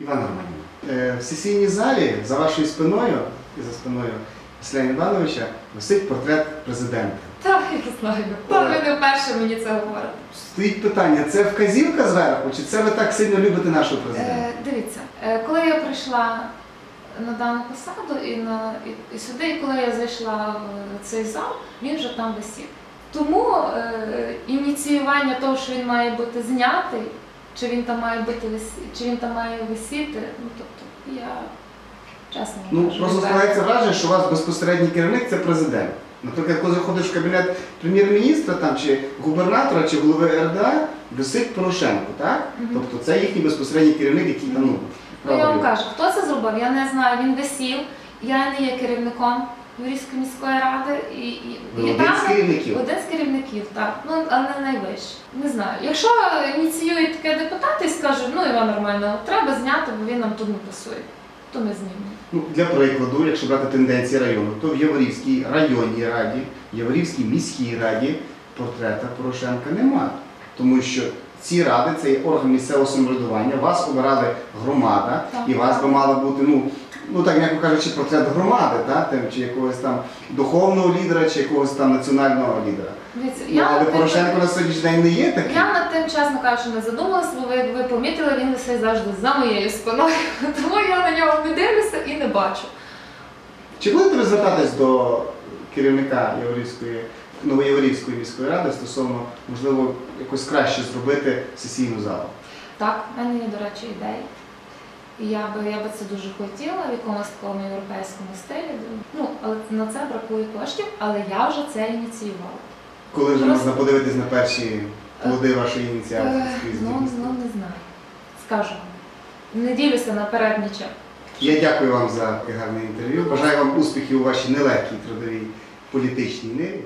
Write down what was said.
Іван Романів. Е, В сесійній залі за вашою спиною і за спиною Василя Івановича висить портрет президента. Так, я знаю. Та ви не вперше мені це говорите. Стоїть питання: це вказівка зверху, чи це ви так сильно любите нашого президента? Е, дивіться, е, коли я прийшла на дану посаду і, на, і, і сюди, і коли я зайшла в цей зал, він вже там висів. Тому е, ініціювання того, що він має бути знятий, чи він там має бути висі- чи він там має висіти, ну тобто я чесно вам Ну кажу, просто складається враження, що у вас безпосередній керівник це президент. Наприклад, коли заходиш в кабінет прем'єр-міністра там чи губернатора, чи голови РДА, висить Порошенко, так? Мгм. Тобто це їхній безпосередній керівник, який там ну, Ну, я вам кажу, хто це зробив, я не знаю. Він висів, я не є керівником Юрійської міської ради і, і, і один там- з керівників. Один з керівників, так. Ну, а не найвищий. Не знаю. Якщо ініціюють таке депутати і скажуть, ну Іван нормально, треба зняти, бо він нам тут не пасує, то ми знімемо. Ну, для прикладу, якщо брати тенденції району, то в Яворівській районній раді, Яворівській міській раді портрета Порошенка немає. Тому що ці ради це є орган місцевого самоврядування, вас обирали громада, Так, і вас так. би мало бути, ну, ну так м'яко кажучи, портрет громади, та, там, чи якогось там духовного лідера, чи якогось там національного лідера. Дивіться, Ну, я, але тим- Порошенко на сьогоднішній день не є таким. я над тим, чесно кажучи, не задумалася, бо ви, ви помітили, він висить завжди за моєю спиною. Тому я на нього не дивлюся і не бачу. Чи будете ви звертатись до керівника Яворівської, Новояворівської міської ради стосовно, можливо, якось краще зробити сесійну залу? Так, в мене є, до речі, ідеї. І я би, я би це дуже хотіла в якомусь такому європейському стилі. Ну, але на це бракує коштів, але я вже це ініціювала. Коли вже можна подивитись на перші плоди вашої ініціативи? Е, Ну, ну, не знаю. Скажу. вам. Не ділюся наперед нічим. Я дякую вам за таке гарне інтерв'ю. Бажаю вам успіхів у вашій нелегкій трудовій політичній ниві.